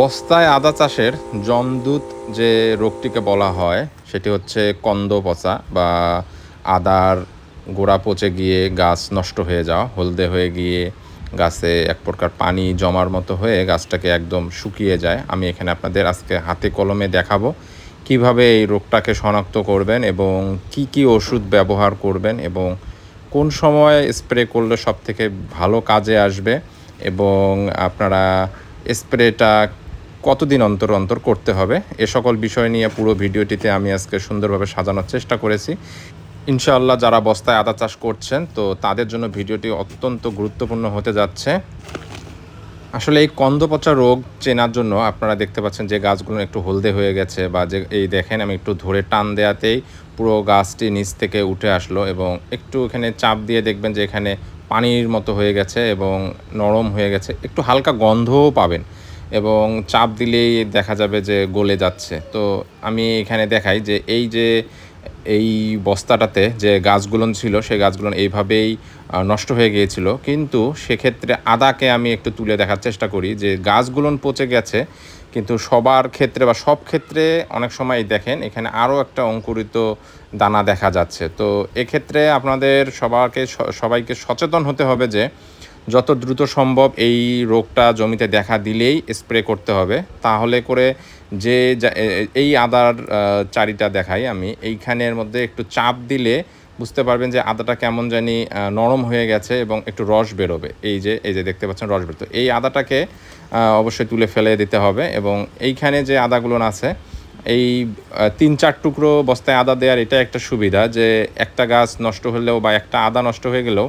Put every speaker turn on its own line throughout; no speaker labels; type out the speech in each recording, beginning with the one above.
বস্তায় আদা চাষের জমদূত যে রোগটিকে বলা হয়, সেটি হচ্ছে কন্দ পচা বা আদার গোড়া পচে গিয়ে গাছ নষ্ট হয়ে যাওয়া, হলদে হয়ে গিয়ে গাছে এক প্রকার পানি জমার মতো হয়ে গাছটাকে একদম শুকিয়ে যায়। আমি এখানে আপনাদের আজকে হাতে কলমে দেখাবো কীভাবে এই রোগটাকে শনাক্ত করবেন এবং কি কি ওষুধ ব্যবহার করবেন এবং কোন সময় স্প্রে করলে সব থেকে ভালো কাজে আসবে এবং আপনারা স্প্রেটা কতদিন অন্তর অন্তর করতে হবে? এ সকল বিষয় নিয়ে পুরো ভিডিওটিতে আমি আজকে সুন্দরভাবে সাজানোর চেষ্টা করেছি। ইনশাআল্লাহ যারা বস্তায় আদা চাষ করছেন, তো তাদের জন্য ভিডিওটি অত্যন্ত গুরুত্বপূর্ণ হতে যাচ্ছে। আসলে এই কন্দপচা রোগ চেনার জন্য আপনারা দেখতে পাচ্ছেন যে গাছগুলো একটু হলদে হয়ে গেছে বা যে এই দেখেন আমি একটু ধরে টান দেওয়াতেই পুরো গাছটি নিচ থেকে উঠে আসলো এবং একটু এখানে চাপ দিয়ে দেখবেন যে এখানে পানির মতো হয়ে গেছে এবং নরম হয়ে গেছে। একটু হালকা গন্ধও পাবেন। এবং চাপ দিলেই দেখা যাবে যে গলে যাচ্ছে। তো আমি এখানে দেখাই যে এই যে এই বস্তাটাতে যে গাছগুলো ছিল, সেই গাছগুলো এইভাবেই নষ্ট হয়ে গিয়েছিল। কিন্তু সেক্ষেত্রে আদাকে আমি একটু তুলে দেখার চেষ্টা করি যে গাছগুলো পচে গেছে, কিন্তু সবার ক্ষেত্রে বা সব ক্ষেত্রে অনেক সময় দেখেন এখানে আরও একটা অঙ্কুরিত দানা দেখা যাচ্ছে। তো এক্ষেত্রে আপনাদের সবাইকে সবাইকে সচেতন হতে হবে যে যত দ্রুত সম্ভব এই রোগটা জমিতে দেখা দিলেই স্প্রে করতে হবে। তাহলে করে যে এই আদার চারিটা দেখাই আমি। এইখানের মধ্যে একটু চাপ দিলে বুঝতে পারবেন যে আদাটা কেমন জানি নরম হয়ে গেছে এবং একটু রস বেরোবে। এই যে এই যে দেখতে পাচ্ছেন রস বেরোতো এই আদাটাকে অবশ্যই তুলে ফেলে দিতে হবে এবং এইখানে যে আদাগুলো আছে এই তিন, চার টুকরো বস্তায় আদা দেওয়ার এটা একটা সুবিধা যে একটা গাছ নষ্ট হলেও বা একটা আদা নষ্ট হয়ে গেলেও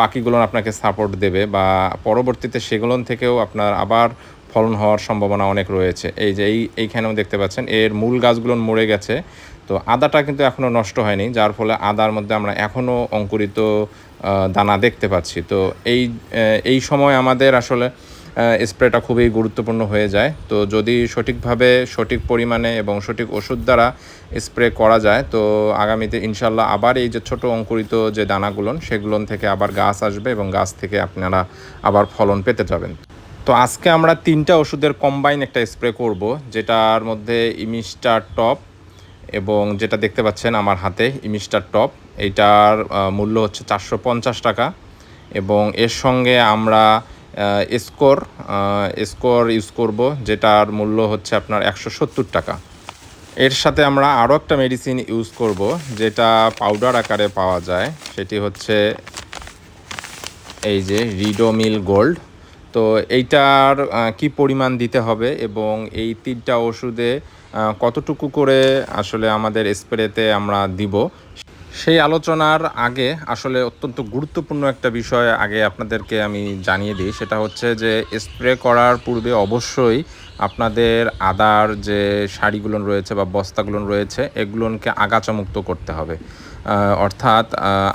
বাকিগুলো আপনাকে সাপোর্ট দেবে বা পরবর্তীতে সেগুলোন থেকেও আপনার আবার ফলন হওয়ার সম্ভাবনা অনেক রয়েছে। এই যে এই, এইখানেও দেখতে পাচ্ছেন, এর মূল গাছগুলো মরে গেছে। তো আদাটা কিন্তু এখনও নষ্ট হয়নি, যার ফলে আদার মধ্যে আমরা এখনও অঙ্কুরিত দানা দেখতে পাচ্ছি। তো এই এই সময় আমাদের আসলে স্প্রেটা খুবই গুরুত্বপূর্ণ হয়ে যায়। তো যদি সঠিকভাবে সঠিক পরিমাণে এবং সঠিক ওষুধ দ্বারা স্প্রে করা যায়, তো আগামীতে ইনশাল্লাহ আবার এই যে ছোট অঙ্কুরিত যে দানাগুলো সেগুলোন থেকে আবার গাছ আসবে এবং গাছ থেকে আপনারা আবার ফলন পেতে যাবেন। তো আজকে আমরা তিনটা ওষুধের কম্বাইন একটা স্প্রে করব, যেটার মধ্যে ইমিস্টার টপ এবং যেটা দেখতে পাচ্ছেন আমার হাতে ইমিস্টার টপ। এইটার মূল্য হচ্ছে চারশো পঞ্চাশ টাকা এবং এর সঙ্গে আমরা স্কোর স্কোর ইউজ করব, যেটার মূল্য হচ্ছে আপনার একশো সত্তর টাকা। এর সাথে আমরা আরও একটা মেডিসিন ইউজ করব, যেটা পাউডার আকারে পাওয়া যায়, সেটি হচ্ছে এই যে রিডোমিল গোল্ড তো এইটার কি পরিমাণ দিতে হবে এবং এই তিনটা ওষুধে কতটুকু করে আসলে আমাদের স্প্রেতে আমরা দিব সেই আলোচনার আগে আসলে অত্যন্ত গুরুত্বপূর্ণ একটা বিষয় আগে আপনাদেরকে আমি জানিয়ে দিই, সেটা হচ্ছে যে স্প্রে করার পূর্বে অবশ্যই আপনাদের আদার যে শাড়িগুলো রয়েছে বা বস্তাগুলো রয়েছে, এগুলোকে আগাচামুক্ত করতে হবে। অর্থাৎ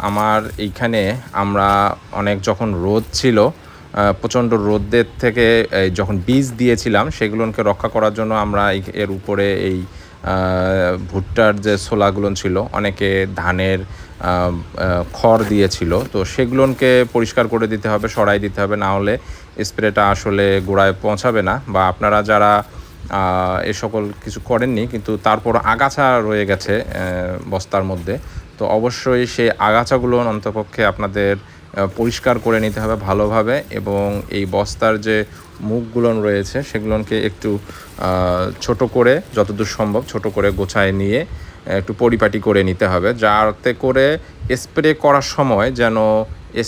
আমার এইখানে আমরা অনেক যখন রোদ ছিল প্রচণ্ড রোদের থেকে যখন বীজ দিয়েছিলাম, সেগুলোকে রক্ষা করার জন্য আমরা এর উপরে এই ভুট্টার যে ছোলাগুলো ছিল, অনেকে ধানের খড় দিয়েছিল। তো সেগুলোকে পরিষ্কার করে দিতে হবে, সরাই দিতে হবে, না হলে স্প্রেটা আসলে গোড়ায় পৌঁছাবে না। বা আপনারা যারা এ সকল কিছু করেননি, কিন্তু তারপর আগাছা রয়ে গেছে বস্তার মধ্যে, তো অবশ্যই সেই আগাছাগুলো অন্তপক্ষে আপনাদের পরিষ্কার করে নিতে হবে ভালোভাবে এবং এই বস্তার যে মুখগুলো রয়েছে সেগুলোকে একটু ছোট করে, যতদূর সম্ভব ছোট করে গোছায় নিয়ে একটু পরিপাটি করে নিতে হবে। যাতে করে স্প্রে করার সময় যেন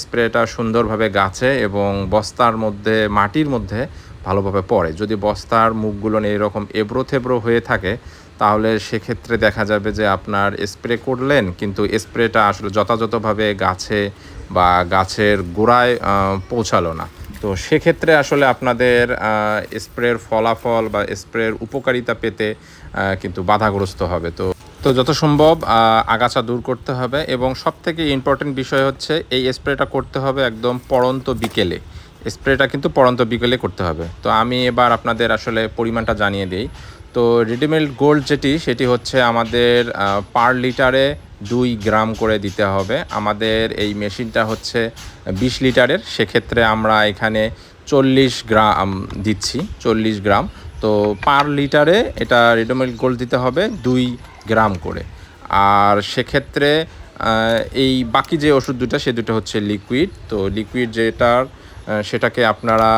স্প্রেটা সুন্দরভাবে গাছে এবং বস্তার মধ্যে, মাটির মধ্যে ভালোভাবে পড়ে। যদি বস্তার মুখগুলো এরকম এবড়ো থেবড়ো হয়ে থাকে, তাহলে সেক্ষেত্রে দেখা যাবে যে আপনার স্প্রে করলেন, কিন্তু স্প্রেটা আসলে যথাযথভাবে গাছে বা গাছের গোড়ায় পৌঁছালো না। তো সেক্ষেত্রে আসলে আপনাদের স্প্রের ফলাফল বা স্প্রের উপকারিতা পেতে কিন্তু বাধাগ্রস্ত হবে। তো তো যত সম্ভব আগাছা দূর করতে হবে এবং সব থেকে ইম্পর্টেন্ট বিষয় হচ্ছে এই স্প্রেটা করতে হবে একদম পড়ন্ত বিকেলে। স্প্রেটা কিন্তু পড়ন্ত বিকেলে করতে হবে। তো আমি এবার আপনাদের আসলে পরিমাণটা জানিয়ে দিই। তো রেডিমেড গোল্ড যেটি, সেটি হচ্ছে আমাদের পার লিটারে দুই গ্রাম করে দিতে হবে। আমাদের এই মেশিনটা হচ্ছে বিশ লিটারের। সেক্ষেত্রে আমরা এখানে চল্লিশ গ্রাম দিচ্ছি চল্লিশ গ্রাম। তো পার লিটারে এটা রেডোমিল গোল্ড দিতে হবে দুই গ্রাম করে। আর সেক্ষেত্রে এই বাকি যে ওষুধ দুটো সে দুটো হচ্ছে লিকুইড। তো লিকুইড যেটার সেটাকে আপনারা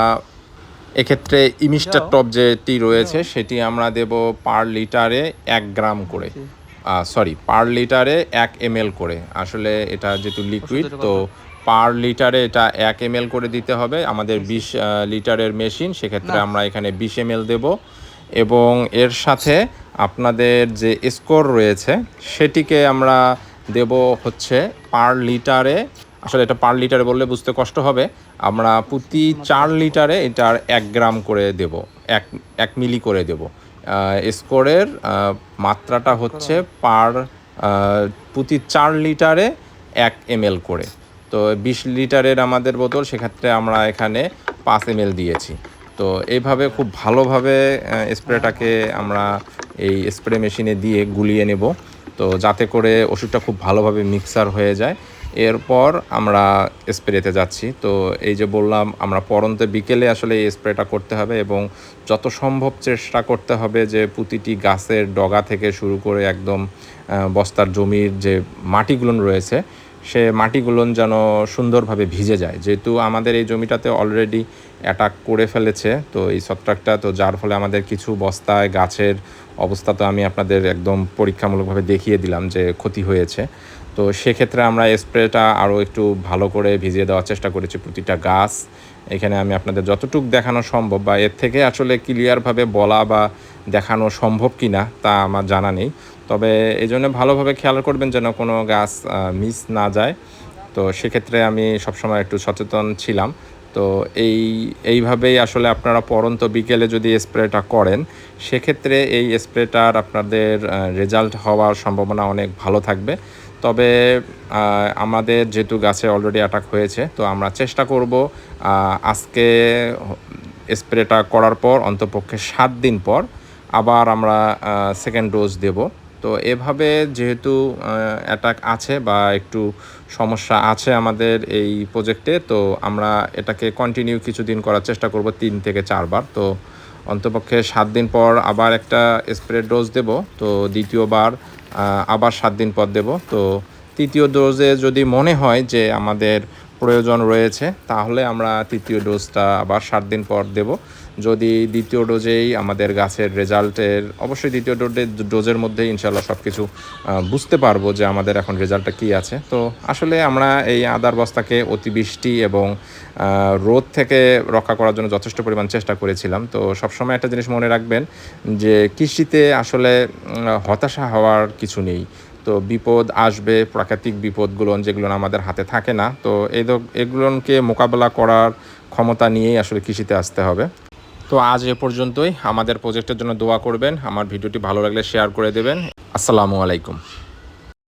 এক্ষেত্রে ইমিস্টার টপ যেটি রয়েছে সেটি আমরা দেব পার লিটারে এক গ্রাম করে। সরি পার লিটারে এক এম করে। আসলে এটা যেহেতু লিকুইড তো পার লিটারে এটা এক এম করে দিতে হবে। আমাদের বিশ। লিটারের মেশিন সেক্ষেত্রে আমরা এখানে বিশ এম দেব। এবং এর সাথে আপনাদের যে স্কোর রয়েছে সেটিকে আমরা দেব হচ্ছে পার লিটারে আসলে এটা পার লিটারে বললে বুঝতে কষ্ট হবে। আমরা প্রতি চার লিটারে এটার এক গ্রাম করে দেব এক এক মিলি করে দেব। স্কোরের মাত্রাটা হচ্ছে পার প্রতি চার লিটারে এক এম করে। তো বিশ লিটারের আমাদের বোতল, সেক্ষেত্রে আমরা এখানে পাঁচ এম দিয়েছি। তো এইভাবে খুব ভালোভাবে স্প্রেটাকে আমরা এই স্প্রে মেশিনে দিয়ে গুলিয়ে নেব। তো যাতে করে ওষুধটা খুব ভালোভাবে মিক্সার হয়ে যায়। এরপর আমরা স্প্রেতে যাচ্ছি। তো এই যে বললাম, আমরা পরন্তে বিকেলে আসলে এই স্প্রেটা করতে হবে এবং যত সম্ভব চেষ্টা করতে হবে যে প্রতিটি গাছের ডগা থেকে শুরু করে একদম বস্তার জমির যে মাটিগুলো রয়েছে, সে মাটিগুলো যেন সুন্দরভাবে ভিজে যায়। যেহেতু আমাদের এই জমিটাতে অলরেডি অ্যাটাক করে ফেলেছে, তো এই ছত্রাকটা তো যার ফলে আমাদের কিছু বস্তায় গাছের অবস্থা তো আমি আপনাদের একদম পরীক্ষামূলকভাবে দেখিয়ে দিলাম যে ক্ষতি হয়েছে। তো সেক্ষেত্রে আমরা স্প্রেটা আরও একটু ভালো করে ভিজিয়ে দেওয়ার চেষ্টা করেছি প্রতিটা গাছ। এখানে আমি আপনাদের যতটুকু দেখানো সম্ভব বা এর থেকে আসলে ক্লিয়ারভাবে বলা বা দেখানো সম্ভব কি না তা আমার জানা নেই। তবে এই জন্য ভালোভাবে খেয়াল করবেন যেন কোনো গাছ মিস না যায়। তো সেক্ষেত্রে আমি সবসময় একটু সচেতন ছিলাম। তো এই, এইভাবেই আসলে আপনারা পরন্ত বিকেলে যদি স্প্রেটা করেন, সেক্ষেত্রে এই স্প্রেটার আপনাদের রেজাল্ট হওয়ার সম্ভাবনা অনেক ভালো থাকবে। তবে আমাদের যেহেতু গাছে অলরেডি অ্যাটাক হয়েছে, তো আমরা চেষ্টা করব আজকে স্প্রেটা করার পর, অন্তপক্ষে সাত দিন পর আবার আমরা সেকেন্ড ডোজ দেব। তো এভাবে যেহেতু অ্যাটাক আছে বা একটু সমস্যা আছে আমাদের এই প্রজেক্টে তো আমরা এটাকে কন্টিনিউ কিছুদিন করার চেষ্টা করব, তিন থেকে চারবার। তো অন্তপক্ষে সাত দিন পর আবার একটা স্প্রে ডোজ দেব। তো দ্বিতীয়বার আবার সাত দিন পর দেব। তো তৃতীয় ডোজে যদি মনে হয় যে আমাদের প্রয়োজন রয়েছে, তাহলে আমরা তৃতীয় ডোজটা আবার সাত দিন পর দেব। যদি দ্বিতীয় ডোজেই আমাদের গাছের রেজাল্টের, অবশ্যই দ্বিতীয় ডোজে, ডোজের মধ্যেই ইনশাল্লাহ সব কিছু বুঝতে পারব যে আমাদের এখন রেজাল্টটা কী আছে। তো আসলে আমরা এই আদার বস্তাকে অতিবৃষ্টি এবং রোদ থেকে রক্ষা করার জন্য যথেষ্ট পরিমাণ চেষ্টা করেছিলাম। তো সবসময় একটা জিনিস মনে রাখবেন যে কৃষিতে আসলে হতাশা হওয়ার কিছু নেই। তো বিপদ আসবে, প্রাকৃতিক বিপদগুলো যেগুলো আমাদের হাতে থাকে না। তো এগুলোকে মোকাবেলা করার ক্ষমতা নিয়েই আসলে কৃষিতে আসতে হবে। তো আজ এ পর্যন্তই। আমাদের প্রজেক্টের জন্য দোয়া করবেন। আমার ভিডিওটি ভালো লাগলে শেয়ার করে দেবেন। আসসালামু আলাইকুম।